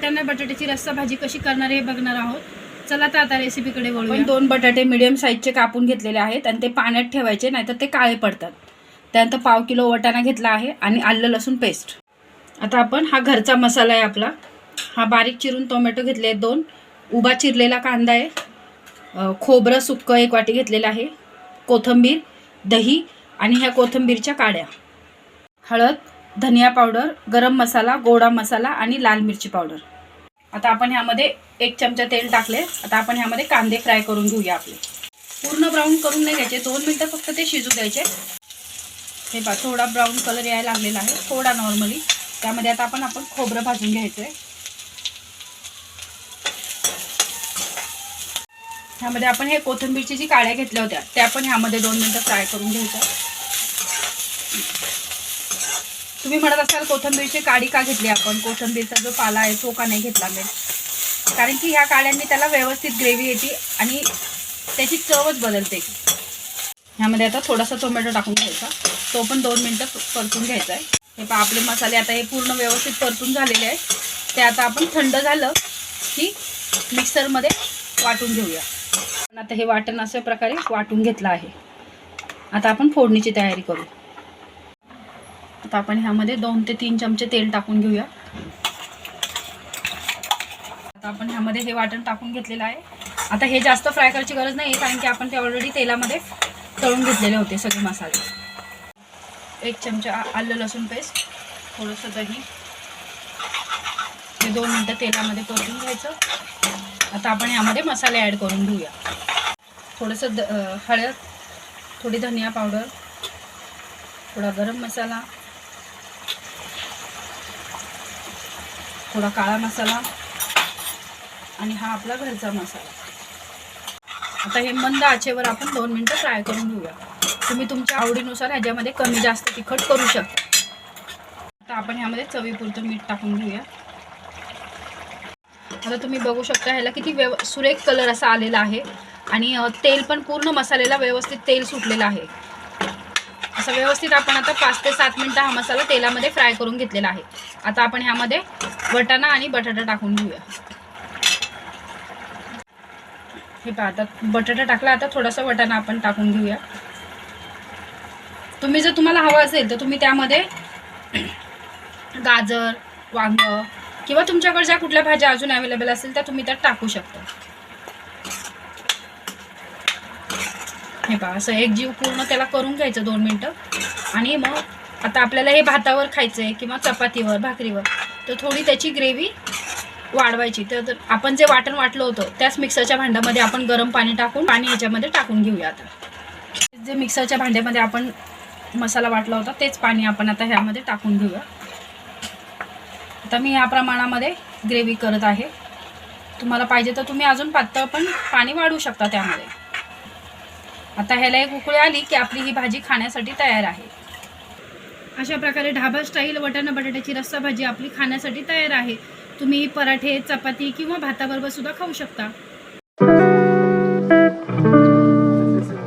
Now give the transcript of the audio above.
वटाणा बटाट्याची रस्सा भाजी कशी करणार हे बघणार आहोत. चला तर आता रेसिपीकडे वळून दोन बटाटे मिडियम साईजचे कापून घेतलेले आहेत आणि ते पाण्यात ठेवायचे नाहीतर ते काळे पडतात. त्यानंतर पाव किलो वटाणा घेतला आहे आणि आलं लसूण पेस्ट आता आपण हा घरचा मसाला आहे आपला. हा बारीक चिरून टोमॅटो घेतले आहेत दोन. उभा चिरलेला कांदा आहे. खोबरं सुक्कं एक वाटी घेतलेलं आहे. कोथिंबीर दही आणि ह्या कोथिंबीरच्या काड्या. हळद धनिया पावडर गरम मसाला गोडा मसाला आणि लाल मिरची पावडर. आता आपण ह्यामध्ये एक चमचा तेल टाकले. आता आपण ह्यामध्ये कांदे फ्राय करून घेऊया आपले. पूर्ण ब्राऊन करून नाही घ्यायचे. दोन मिनटं फक्त ते शिजू द्यायचे. हे पहा थोडा ब्राऊन कलर यायला लागलेला आहे. थोडा नॉर्मली. त्यामध्ये आता आपण आपण खोबरं भाजून घ्यायचं आहे ह्यामध्ये आपण हे कोथिंबीरची जी काळ्या घेतल्या होत्या त्या पण ह्यामध्ये दोन मिनटं फ्राय करून घ्यायच्या. तुम्ही म्हणत असाल कोथिंबीरची काडी का घेतली आपण? कोथिंबीरचा जो पाला आहे तो का नाही घेतला मी? कारण की ह्या काड्यांनी त्याला व्यवस्थित ग्रेव्ही येते आणि त्याची चवच बदलते. ह्यामध्ये आता थोडासा टोमॅटो टाकून घ्यायचा. तो पण दोन मिनटं परतून घ्यायचा आहे. हे पहा आपले मसाले आता हे पूर्ण व्यवस्थित परतून झालेले आहेत. ते आता आपण थंड झालं की मिक्सरमध्ये वाटून घेऊया. आता हे वाटण अशा प्रकारे वाटून घेतलं आहे. आता आपण फोडणीची तयारी करू. आता आपण ह्यामध्ये दोन ते तीन चमचे तेल टाकून घेऊया. आता आपण ह्यामध्ये हे वाटण टाकून घेतलेलं आहे. आता हे जास्त फ्राय करायची गरज नाही कारण की आपण ते ऑलरेडी तेलामध्ये तळून घेतलेले होते सगळे मसाले. एक चमचा आलं लसूण पेस्ट थोडंसं दही. हे दोन मिनटं तेलामध्ये परतून घ्यायचं. आता आपण ह्यामध्ये मसाले ॲड करून घेऊया. थोडंसं द हळद थोडी धनिया पावडर थोडा गरम मसाला. थोडा काळा मसाला आणि हा आपला घरचा मसाला. आता हे मंद आचेवर आपण दोन मिनटं फ्राय करून घेऊया. तुम्ही तुमच्या आवडीनुसार ह्याच्यामध्ये कमी जास्त तिखट करू शकता. आता आपण ह्यामध्ये चवीपुरतं मीठ टाकून घेऊया. आता तुम्ही बघू शकता ह्याला किती व्यव सुरेख कलर असा आलेला आहे. आणि तेल पण पूर्ण मसाल्याला व्यवस्थित तेल सुटलेलं आहे. असं व्यवस्थित आपण आता पाच ते सात मिनटं हा मसाला तेलामध्ये फ्राय करून घेतलेला आहे. आता आपण ह्यामध्ये वटाणा आणि बटाटा टाकून घेऊया. हे पहा आता बटाटा टाकला आता थोडासा वटाणा आपण टाकून घेऊया. तुम्ही जर तुम्हाला हवं असेल तर तुम्ही त्यामध्ये गाजर वांग किंवा तुमच्याकडे ज्या कुठल्या भाज्या अजून अवेलेबल असेल त्या तुम्ही त्यात टाकू शकता. हे पहा असं एक जीव पूर्ण त्याला करून घ्यायचं दोन मिनटं. आणि मग आता आपल्याला हे भातावर खायचं आहे किंवा चपातीवर भाकरीवर तर थोडी त्याची ग्रेव्ही वाढवायची. तर आपण जे वाटण वाटलं होतं त्याच मिक्सरच्या भांड्यामध्ये आपण गरम पाणी टाकून पाणी ह्याच्यामध्ये टाकून घेऊया आता. जे मिक्सरच्या भांड्यामध्ये आपण मसाला वाटला होता तेच पाणी आपण आता ह्यामध्ये टाकून घेऊया. आता मी ह्या प्रमाणामध्ये ग्रेव्ही करत आहे. तुम्हाला पाहिजे तर तुम्ही अजून पातळ पण पाणी वाढवू शकता त्यामध्ये. आता ह्याला एक उकळी आली की आपली ही भाजी खाण्यासाठी तयार आहे. अशा प्रकारे ढाबा स्टाईल वटाणा बटाट्याची रस्सा भाजी आपली खाण्यासाठी तयार आहे. तुम्ही पराठे चपाती किंवा भाताबरोबर सुद्धा खाऊ शकता.